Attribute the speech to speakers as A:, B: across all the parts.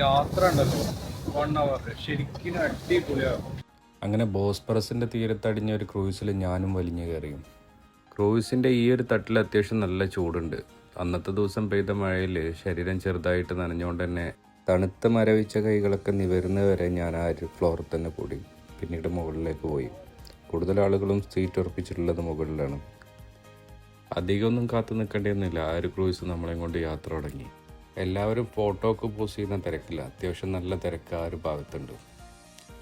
A: യാത്ര ഉണ്ടല്ലോ. One hour ശരിക്കും അടിപൊളിയാകും
B: അങ്ങനെ ബോസ്പറസിന്റെ തീരത്തടിഞ്ഞ ഒരു ക്രൂയിസിൽ ഞാനും വലിഞ്ഞു കയറിയും. ക്രൂയിസിന്റെ ഈ ഒരു തട്ടിൽ അത്യാവശ്യം നല്ല ചൂടുണ്ട്. അന്നത്തെ ദിവസം പെയ്ത മഴയിൽ ശരീരം ചെറുതായിട്ട് നനഞ്ഞുകൊണ്ട് തന്നെ തണുത്ത മരവിച്ച കൈകളൊക്കെ നിവരുന്നവരെ ഞാൻ ആ ഒരു ഫ്ലോറിൽ തന്നെ കൂടി പിന്നീട് മുകളിലേക്ക് പോയി. കൂടുതൽ ആളുകളും സീറ്റ് ഉറപ്പിച്ചിട്ടുള്ളത് മുകളിലാണ്. അധികമൊന്നും കാത്തു നിൽക്കേണ്ടിയൊന്നുമില്ല. ആ ഒരു ക്രൂയിസ് നമ്മളെയും കൊണ്ട് യാത്ര തുടങ്ങി. എല്ലാവരും ഫോട്ടോക്ക് പോസ് ചെയ്യുന്ന തിരക്കില്ല. അത്യാവശ്യം നല്ല തിരക്ക് ആ ഒരു ഭാഗത്തുണ്ട്.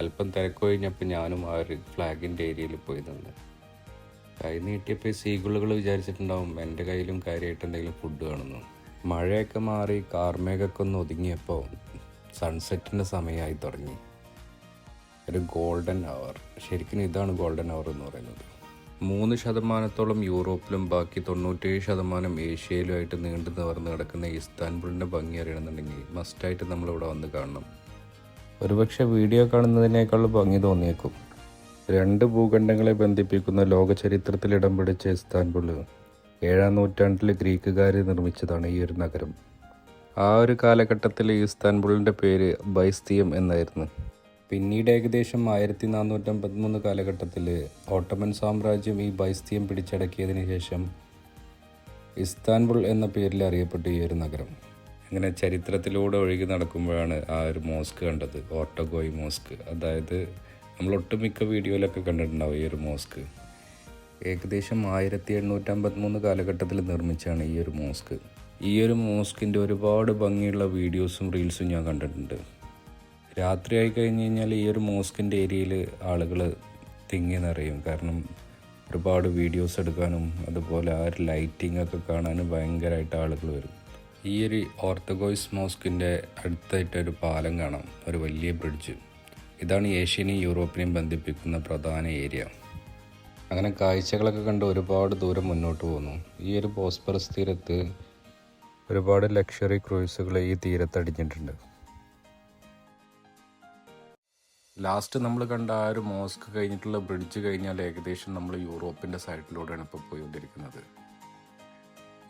B: അല്പം തിരക്ക് കഴിഞ്ഞപ്പോൾ ഞാനും ആ ഒരു ഫ്ലാഗിന്റെ ഏരിയയിൽ പോയി നിന്ന്. കൈ നീട്ടിയപ്പോൾ സീഗുളുകൾ വിചാരിച്ചിട്ടുണ്ടാവും എന്റെ കയ്യിലും കാര്യമായിട്ട് എന്തെങ്കിലും ഫുഡ് കാണുന്നു മഴയൊക്കെ മാറി കാർമേഘമൊക്കെ ഒന്ന് ഒതുങ്ങിയപ്പോൾ സൺസെറ്റിന്റെ സമയമായി തുടങ്ങി. ഒരു ഗോൾഡൻ അവർ ശരിക്കും ഇതാണ് ഗോൾഡൻ അവർ എന്ന് പറയുന്നത്. മൂന്ന് ശതമാനത്തോളം യൂറോപ്പിലും ബാക്കി തൊണ്ണൂറ്റേഴ് ശതമാനം ഏഷ്യയിലുമായിട്ട് നീണ്ടു നിവർന്ന് കിടക്കുന്ന ഇസ്താൻബുളിന്റെ ഭംഗി അറിയണമെന്നുണ്ടെങ്കിൽ മസ്റ്റായിട്ട് നമ്മളിവിടെ വന്ന് കാണണം. ഒരുപക്ഷെ വീഡിയോ കാണുന്നതിനേക്കാൾ ഭംഗി തോന്നിയേക്കും. രണ്ട് ഭൂഖണ്ഡങ്ങളെ ബന്ധിപ്പിക്കുന്ന ലോക ചരിത്രത്തിൽ ഇടം പിടിച്ച ഇസ്താൻബുൾ ഏഴാം നൂറ്റാണ്ടിൽ ഗ്രീക്കുകാർ നിർമ്മിച്ചതാണ് ഈ ഒരു നഗരം. ആ ഒരു കാലഘട്ടത്തിൽ ഇസ്താൻബുളിന്റെ പേര് ബൈസ്തീയം എന്നായിരുന്നു. പിന്നീട് ഏകദേശം ആയിരത്തി നാനൂറ്റമ്പത്തിമൂന്ന് കാലഘട്ടത്തിൽ ഓട്ടമൻ സാമ്രാജ്യം ഈ ബൈസ്തിയം പിടിച്ചടക്കിയതിന് ശേഷം ഇസ്താൻബുൾ എന്ന പേരിൽ അറിയപ്പെട്ടു ഈ ഒരു നഗരം. അങ്ങനെ ചരിത്രത്തിലൂടെ ഒഴുകി നടക്കുമ്പോഴാണ് ആ ഒരു മോസ്ക് കണ്ടത് ഓട്ടോഗോയ് മോസ്ക്. അതായത് നമ്മൾ ഒട്ടുമിക്ക വീഡിയോയിലൊക്കെ കണ്ടിട്ടുണ്ടാവും ഈ ഒരു മോസ്ക്. ഏകദേശം ആയിരത്തി എണ്ണൂറ്റമ്പത്തിമൂന്ന് കാലഘട്ടത്തിൽ നിർമ്മിച്ചാണ് ഈ ഒരു മോസ്ക്. ഈ ഒരു മോസ്കിന്റെ ഒരുപാട് ഭംഗിയുള്ള വീഡിയോസും റീൽസും ഞാൻ കണ്ടിട്ടുണ്ട്. രാത്രിയായി കഴിഞ്ഞ് കഴിഞ്ഞാൽ ഈ ഒരു മോസ്കിന്റെ ഏരിയയിൽ ആളുകൾ തിങ്ങി നിറയും. കാരണം ഒരുപാട് വീഡിയോസ് എടുക്കാനും അതുപോലെ ആ ഒരു ലൈറ്റിംഗ് ഒക്കെ കാണാനും ഭയങ്കരമായിട്ട് ആളുകൾ വരും. ഈ ഒരു ഓർത്തഗോയ്സ് മോസ്കിന്റെ അടുത്തായിട്ട് ഒരു പാലം കാണാം. ഒരു വലിയ ബ്രിഡ്ജ് ഇതാണ് ഏഷ്യനെയും യൂറോപ്പിനെയും ബന്ധിപ്പിക്കുന്ന പ്രധാന ഏരിയ. അങ്ങനെ കാഴ്ചകളൊക്കെ കണ്ട് ഒരുപാട് ദൂരം മുന്നോട്ട് പോന്നു. ഈ ഒരു ബോസ്പറസ് തീരത്ത് ഒരുപാട് ലക്ഷറി ക്രൂയിസുകൾ ഈ തീരത്ത് ലാസ്റ്റ് നമ്മൾ കണ്ട ആ ഒരു മോസ്ക് കഴിഞ്ഞിട്ടുള്ള ബ്രിഡ്ജ് കഴിഞ്ഞാൽ ഏകദേശം നമ്മൾ യൂറോപ്പിന്റെ സൈഡിലൂടെയാണ് ഇപ്പോൾ പോയിക്കൊണ്ടിരിക്കുന്നത്.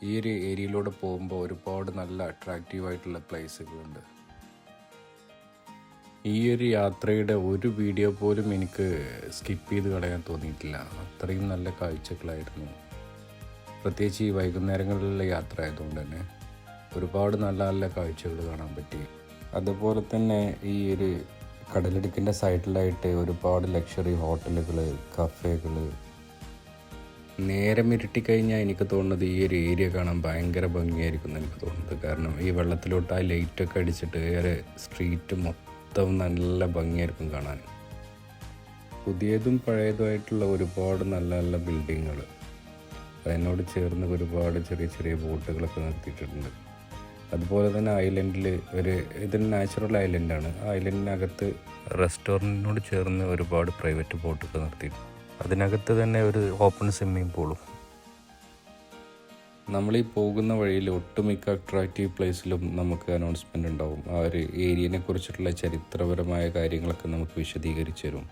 B: ഈ ഒരു ഏരിയയിലൂടെ പോകുമ്പോൾ ഒരുപാട് നല്ല അട്രാക്റ്റീവ് ആയിട്ടുള്ള പ്ലേസുകളുണ്ട് ഈ ഒരു യാത്രയുടെ ഒരു വീഡിയോ പോലും എനിക്ക് സ്കിപ്പ് ചെയ്ത് കളയാൻ തോന്നിയിട്ടില്ല. അത്രയും നല്ല കാഴ്ചകളായിരുന്നു. പ്രത്യേകിച്ച് ഈ വൈകുന്നേരങ്ങളിലുള്ള യാത്ര ആയതുകൊണ്ട് തന്നെ ഒരുപാട് നല്ല നല്ല കാഴ്ചകൾ കാണാൻ പറ്റി. അതുപോലെ തന്നെ ഈ ഒരു കടലിടുക്കിന്റെ സൈഡിലായിട്ട് ഒരുപാട് ലക്ഷറി ഹോട്ടലുകൾ കഫേകൾ നേരം ഇരുട്ടിക്കഴിഞ്ഞാൽ എനിക്ക് തോന്നുന്നത് ഈ ഒരു ഏരിയ കാണാൻ ഭയങ്കര ഭംഗിയായിരിക്കും എന്ന് എനിക്ക് തോന്നുന്നത്. കാരണം ഈ വെള്ളത്തിലോട്ട് ആ ലൈറ്റൊക്കെ അടിച്ചിട്ട് ഒരു സ്ട്രീറ്റ് മൊത്തം നല്ല ഭംഗിയായിരിക്കും കാണാൻ. പുതിയതും പഴയതുമായിട്ടുള്ള ഒരുപാട് നല്ല നല്ല ബിൽഡിങ്ങുകൾ അതിനോട് ചേർന്ന് ഒരുപാട് ചെറിയ ചെറിയ ബോട്ടുകളൊക്കെ നിർത്തിയിട്ടുണ്ട്. അതുപോലെ തന്നെ ഐലൻഡിൽ ഒരു ഇത് നാച്ചുറൽ ഐലൻഡാണ് ഐലൻഡിനകത്ത് റെസ്റ്റോറന്റിനോട് ചേർന്ന് ഒരുപാട് പ്രൈവറ്റ് ബോട്ടൊക്കെ നിർത്തി. അതിനകത്ത് തന്നെ ഒരു ഓപ്പൺ സ്വിമ്മിംഗ് പൂളും നമ്മൾ ഈ പോകുന്ന വഴിയിൽ ഒട്ടുമിക്ക അട്രാക്റ്റീവ് പ്ലേസിലും നമുക്ക് അനൗൺസ്മെന്റ് ഉണ്ടാവും. ആ ഒരു ഏരിയനെ കുറിച്ചിട്ടുള്ള ചരിത്രപരമായ കാര്യങ്ങളൊക്കെ നമുക്ക് വിശദീകരിച്ചു തരും.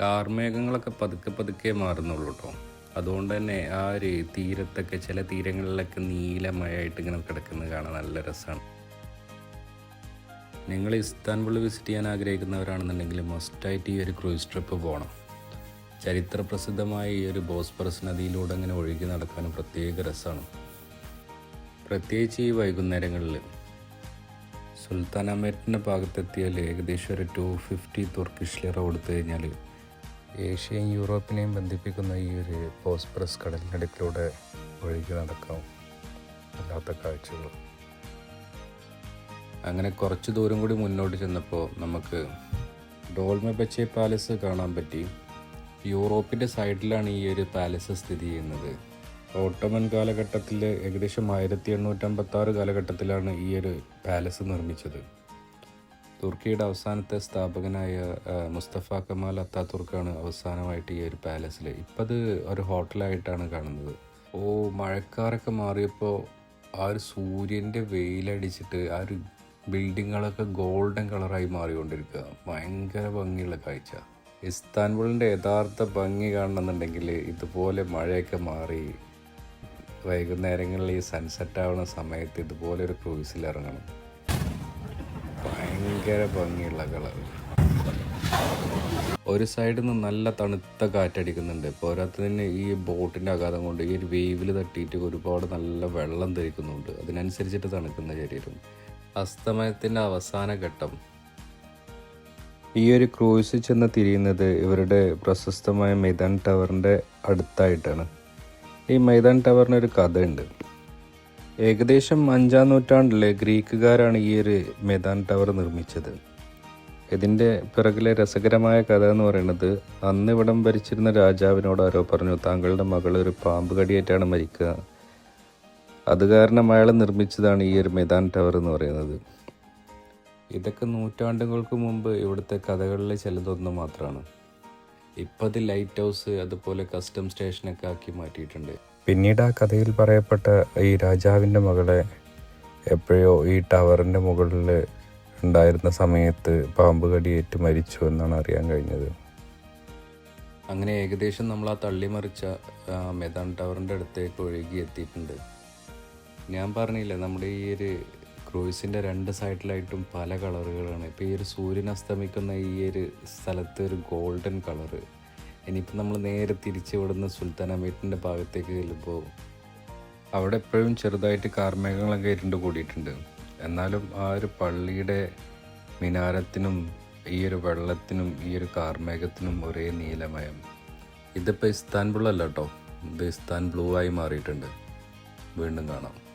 B: കാർമേഘങ്ങളൊക്കെ പതുക്കെ പതുക്കെ മാറുന്നുള്ളൂ കേട്ടോ അതുകൊണ്ട് തന്നെ ആ ഒരു തീരത്തൊക്കെ ചില തീരങ്ങളിലൊക്കെ നീലമയായിട്ട് ഇങ്ങനെ കിടക്കുന്നത് കാണാൻ നല്ല രസമാണ്. നിങ്ങൾ ഇസ്താൻബുൾ വിസിറ്റ് ചെയ്യാൻ ആഗ്രഹിക്കുന്നവരാണെന്നുണ്ടെങ്കിൽ മസ്റ്റായിട്ട് ഈ ഒരു ക്രൂയിസ് ട്രിപ്പ് പോകണം. ചരിത്ര പ്രസിദ്ധമായ ഈ ഒരു ബോസ്പറസ് നദിയിലൂടെ അങ്ങനെ ഒഴുകി നടക്കാനും പ്രത്യേക രസമാണ്. പ്രത്യേകിച്ച് ഈ വൈകുന്നേരങ്ങളിൽ സുൽത്താൻ അമേറ്റിന്റെ ഭാഗത്തെത്തിയാൽ ഏകദേശം ഒരു ടു ഫിഫ്റ്റി തുർക്കിഷ് ലിറ കൊടുത്തു കഴിഞ്ഞാൽ ഏഷ്യയും യൂറോപ്പിനെയും ബന്ധിപ്പിക്കുന്ന ഈ ഒരു പോസ്പ്രസ് കടലിനടുക്കിലൂടെ ഒഴുകി നടക്കാം. അല്ലാത്ത കാഴ്ചകൾ. അങ്ങനെ കുറച്ച് ദൂരം കൂടി മുന്നോട്ട് ചെന്നപ്പോൾ നമുക്ക് ഡോൾമെബച്ചെ പാലസ് കാണാൻ പറ്റി. യൂറോപ്പിന്റെ സൈഡിലാണ് ഈ ഒരു പാലസ് സ്ഥിതി ചെയ്യുന്നത്. ഓട്ടോമൻ കാലഘട്ടത്തിൽ ഏകദേശം ആയിരത്തി എണ്ണൂറ്റമ്പത്തി ആറ് കാലഘട്ടത്തിലാണ് ഈ ഒരു പാലസ് നിർമ്മിച്ചത്. തുർക്കിയുടെ അവസാനത്തെ സ്ഥാപകനായ മുസ്തഫ കമാൽ അത്താതുർക്കാണ് അവസാനമായിട്ട് ഈ ഒരു പാലസിൽ ഇപ്പം അത് ഒരു ഹോട്ടലായിട്ടാണ് കാണുന്നത്. ഓ മഴക്കാരൊക്കെ മാറിയപ്പോൾ ആ ഒരു സൂര്യന്റെ വെയിലടിച്ചിട്ട് ആ ഒരു ബിൽഡിങ്ങുകളൊക്കെ ഗോൾഡൻ കളറായി മാറിക്കൊണ്ടിരിക്കുക ഭയങ്കര ഭംഗിയുള്ള കാഴ്ച. ഇസ്താൻബുളിന്റെ യഥാർത്ഥ ഭംഗി കാണണമെന്നുണ്ടെങ്കിൽ ഇതുപോലെ മഴയൊക്കെ മാറി വൈകുന്നേരങ്ങളിൽ ഈ സൺസെറ്റ് ആവുന്ന സമയത്ത് ഇതുപോലെ ഒരു ക്രൂസിൽ ഇറങ്ങണം. ഭയങ്കര ഭംഗിയുള്ള കളർ ഒരു സൈഡിൽ നിന്ന് നല്ല തണുത്ത കാറ്റടിക്കുന്നുണ്ട്. പോരാത്തതിന് ഈ ബോട്ടിന്റെ ആഘാതം കൊണ്ട് ഈ ഒരു വേവിൽ തട്ടിയിട്ട് ഒരുപാട് നല്ല വെള്ളം തെറിക്കുന്നുണ്ട് അതിനനുസരിച്ചിട്ട് തണുക്കുന്ന ശരീരം. അസ്തമയത്തിന്റെ അവസാന ഘട്ടം. ഈ ഒരു ക്രൂസ് ചെന്ന് തിരിയുന്നത് ഇവരുടെ പ്രശസ്തമായ മൈതാൻ ടവറിന്റെ അടുത്തായിട്ടാണ്. ഈ മൈതാൻ ടവറിന് ഒരു കഥയുണ്ട്. ഏകദേശം അഞ്ചാം നൂറ്റാണ്ടിലെ ഗ്രീക്കുകാരാണ് ഈ ഒരു മൈതാൻ ടവർ നിർമ്മിച്ചത്. ഇതിന്റെ പിറകിലെ രസകരമായ കഥ എന്ന് പറയുന്നത് അന്ന് ഇവിടം ഭരിച്ചിരുന്ന രാജാവിനോട് ആരോ പറഞ്ഞു താങ്കളുടെ മകൾ ഒരു പാമ്പ് കടിയേറ്റാണ് മരിക്കുക. അത് കാരണം അയാൾ നിർമ്മിച്ചതാണ് ഈ ഒരു മെദാൻ ടവർ എന്ന് പറയുന്നത്. ഇതൊക്കെ നൂറ്റാണ്ടുകൾക്ക് മുമ്പ് ഇവിടുത്തെ കഥകളിലെ ചിലതൊന്ന് മാത്രമാണ് ഇപ്പത് ലൈറ്റ് ഹൗസ് അതുപോലെ കസ്റ്റം സ്റ്റേഷനൊക്കെ ആക്കി മാറ്റിയിട്ടുണ്ട്. പിന്നീട് ആ കഥയിൽ പറയപ്പെട്ട ഈ രാജാവിന്റെ മകളെ എപ്പോഴോ ഈ ടവറിന്റെ മുകളിൽ ഉണ്ടായിരുന്ന സമയത്ത് പാമ്പ് കടിയേറ്റ് മരിച്ചു എന്നാണ് അറിയാൻ കഴിഞ്ഞത്. അങ്ങനെ ഏകദേശം നമ്മൾ ആ തള്ളിമറിച്ച ആ, മെദാൻ ടവറിന്റെ അടുത്തേക്ക് ഒഴുകി എത്തിയിട്ടുണ്ട്. ഞാൻ പറഞ്ഞില്ലേ നമ്മുടെ ഈ ഒരു ക്രൂയിസിന്റെ രണ്ട് സൈഡിലായിട്ടും പല കളറുകളാണ്. ഇപ്പോൾ ഈ ഒരു സൂര്യൻ അസ്തമിക്കുന്ന ഈ ഒരു സ്ഥലത്ത് ഒരു ഗോൾഡൻ കളറ്. ഇനിയിപ്പോൾ നമ്മൾ നേരെ തിരിച്ച് ഇവിടുന്ന് സുൽത്താൻ അമീറ്റിന്റെ ഭാഗത്തേക്ക് ചെല്ലുമ്പോൾ അവിടെ എപ്പോഴും ചെറുതായിട്ട് കാർമേഘങ്ങളൊക്കെ ഇരുണ്ട് കൂടിയിട്ടുണ്ട്. എന്നാലും ആ ഒരു പള്ളിയുടെ മിനാരത്തിനും ഈ ഒരു വെള്ളത്തിനും ഈ ഒരു കാർമേഘത്തിനും ഒരേ നീലമയം. ഇതിപ്പോൾ ഇസ്താൻബുൾ അല്ല കേട്ടോ. ഇത് ഇസ്താൻ ബ്ലൂ ആയി മാറിയിട്ടുണ്ട്. വീണ്ടും കാണാം.